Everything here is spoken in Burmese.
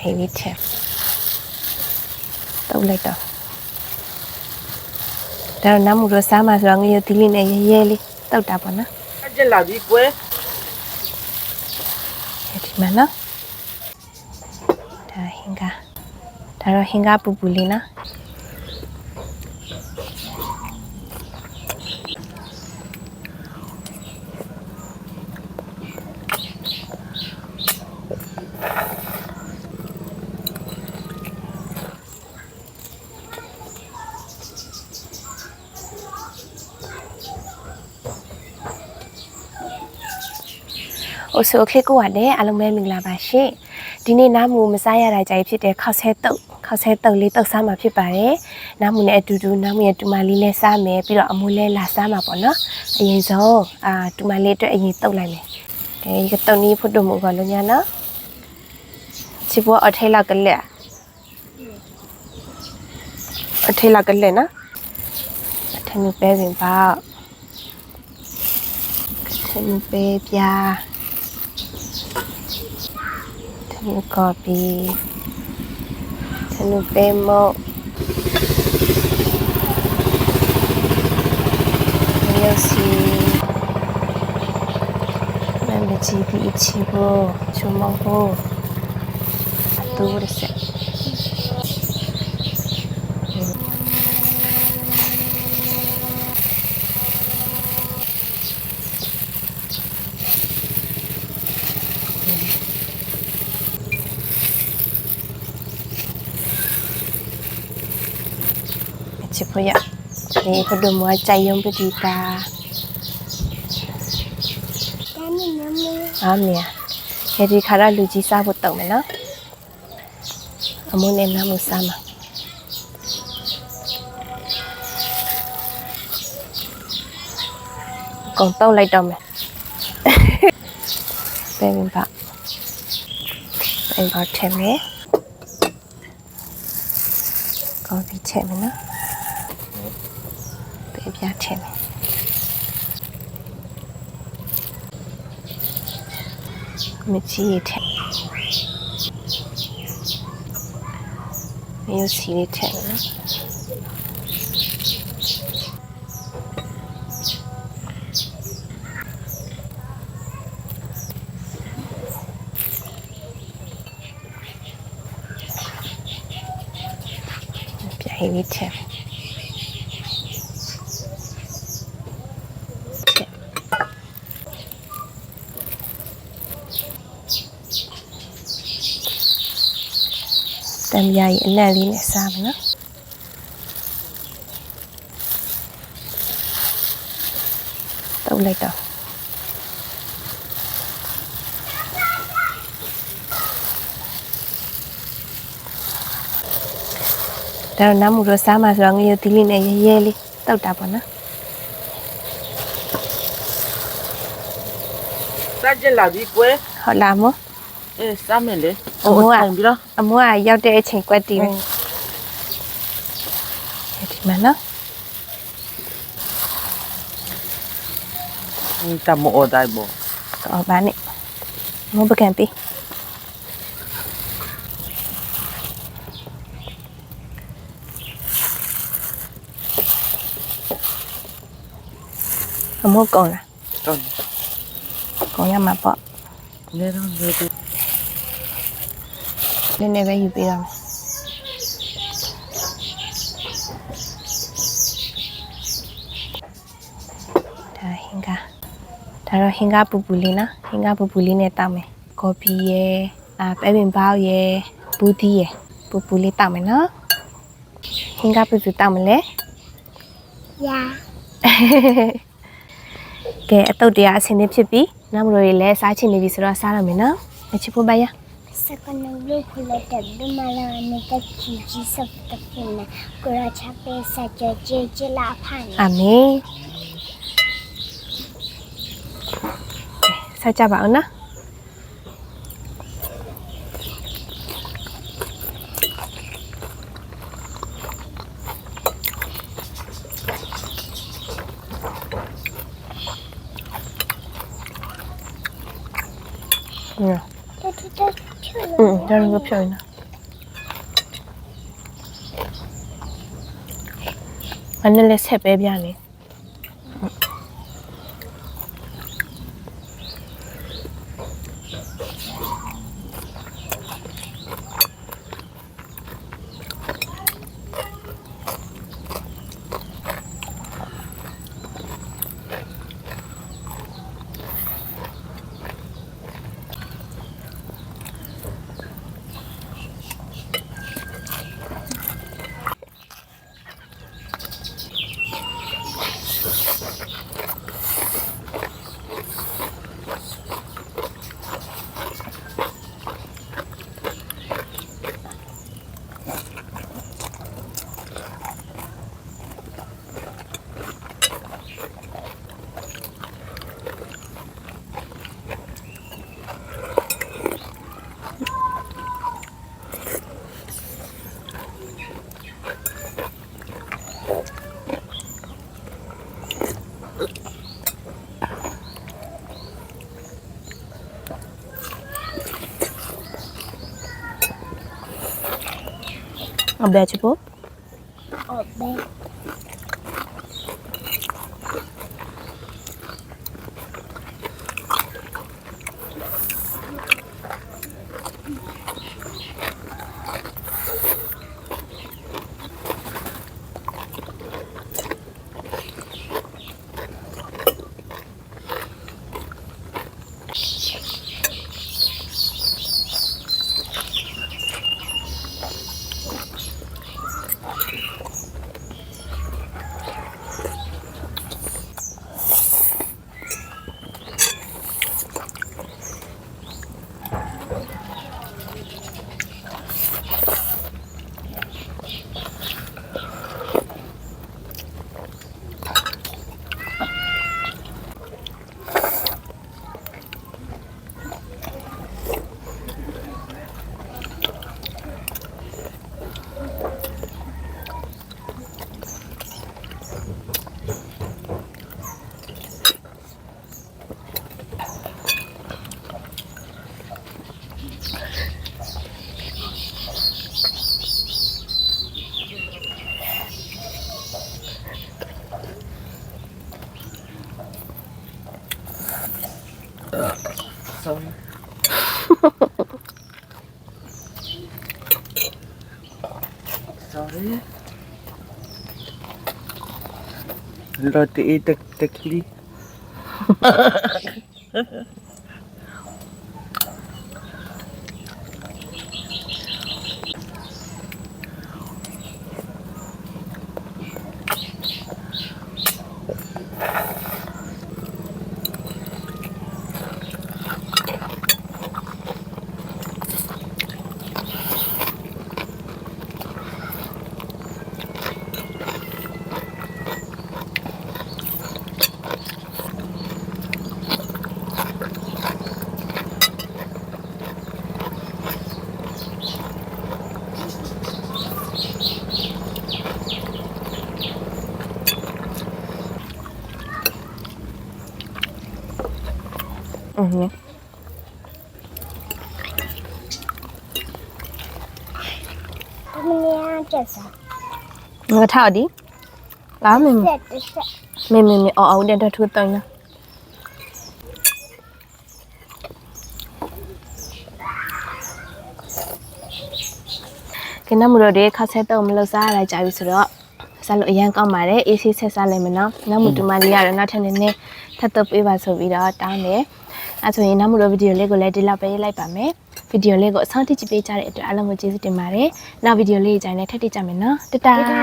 ဟင်းလေးထည့်တုပ်လိုက်တော့ဒါတော့နမ်းမှုတော့စားမှဆိုတော့ငရုတ်သီးလေးနဲ့ရဲရဲလေးတုပ်တာပေါ့နော်အကျက်လာပြီကွယ်ဒီမှာနော်ဒါဟင်္ကာဒါတော့ဟင်္ကာပူပူလေးနော် အိုဆိုခေကိုကလည်းအလုံးမဲမင်္ဂလာပါရှင်ဒီနေ့နားမူမစားရတာကြိုက်ဖြစ်တဲ့ခောက်ဆဲတုပ်ခောက်ဆဲတုပ်လေးတုပ်စားမှာဖြစ်ပါတယ်နားမူနဲ့အတူတူနားမူရဲ့တူမလေးလည်းစားမယ်ပြီးတော့အမူလည်းလာစားမှာပေါ့နော်အရင်ဆုံးအာတူမလေးအတွက်အရင်တုပ်လိုက်မယ်အဲဒီတုပ်နည်းဖို့တို့မူကလုံးညာနော်ချစ်ဘွားအထိုင်လောက်ကလက်အထိုင်လောက်ကလက်နော်အထိုင်မျိုးပဲစဉ်ပါအထိုင်မျိုးပဲပြား Ni kopi. Tanu pemo. Ya si. Nan de ji bi ichi bo, chumo Chumongo. Dulce. Chị phụ ạ. Thì có đồ mua chạy không biết đi ta. À mẹ. Thế thì khá là lưu chí sao một tổng này nó. Ở môn em nó một sao mà. Còn tao lại đồng này. Bên mình bảo. Bên bảo thêm nhé. Có bị thêm nữa. ပေးပြထည့်မယ်မချီထည့်မျိုး 白天。的，没几天，没有几天了，一天。 မြာကြီးအနက်လေးနဲ့စားမယ်နော်တုပ်လိုက်တော့ဒါတော့နမ်းမှုတော့စားမှဆိုတော့ငရုတ်သီးလေးနဲ့ရဲရဲလေးတုပ်တာပေါ့နော်စကြက်လာပြီကွယ်ဟုတ်လားမို့ Ê, sao mình đấy? Ồ, mua à? Biết? Mua à, giao trẻ chẳng qua tìm. Ừ. Thì mà nó. Ta mua ở đây bộ. Có bán ấy. Mua bức kèm đi. Mua còn à? Còn. Còn nhà mà bọn. Nên không, nên không. နေတော့နေပြီနည်းနည်းပဲယူပေးရမယ်ဒါဟင်္ကာဒါတော့ဟင်္ကာပူပူလေးနော်ဟင်္ကာပူပူလေးနဲ့တောက်မယ်ကော်ဖီရယ်အာပဲပင်ပေါက်ရယ်ဘူးသီးရယ်ပူပူလေးတောက်မယ်နော်ဟင်္ကာပူပူတောက်မလဲ呀，ကဲအတုတ်တရားအဆင်သင့်ဖြစ်ပြီနောက်မလို့ရလဲစားချင်နေပြီဆိုတော့စားရမယ်နော်မချစ်ဖို့ပါရ Sakonang hulatan dumalani ta kiji saptafina kura chape sa jeje jela phani. Ame. Sa cha bảo nó. Yeah. อืมเดี๋ยวเราก็เพียงนะอันนั้นเลยเสร็จไปเปียเลย 아, 매주부? 어, 네. Lati itak-takli. တက်တက်ကလီ။อือဟင်းတမီးရကျက်စား။ငါထောက်ဒီ။လာမေမေဆက်တစ်ဆက်မေမေမေအော်အော်တဲ့ထူတောင်းလားကနမရတဲ့ခါဆက်တော့မလို့စားရကြပြီဆိုတော့စားလို့အရန်ကောင်းပါတယ် AC ဆက်စားလိုက်မယ်နော်နောက်မှတူမလေးရတော့နောက်ထပ်နည်းနည်းထပ်တော့ပေးပါဆိုပြီးတော့တောင်းတယ် အဲဆိုရင်နောက်မှရဗီဒီယိုလေးကိုလည်းဒီလောက်ပဲရေးလိုက်ပါမယ်ဗီဒီယိုလေးကိုအဆုံးထိကြည့်ပေးကြတဲ့အတွက်အားလုံးကိုကျေးဇူးတင်ပါတယ်နောက်ဗီဒီယိုလေးကြိုင်လည်းထပ်တိကြမယ်နော်တတာဒါ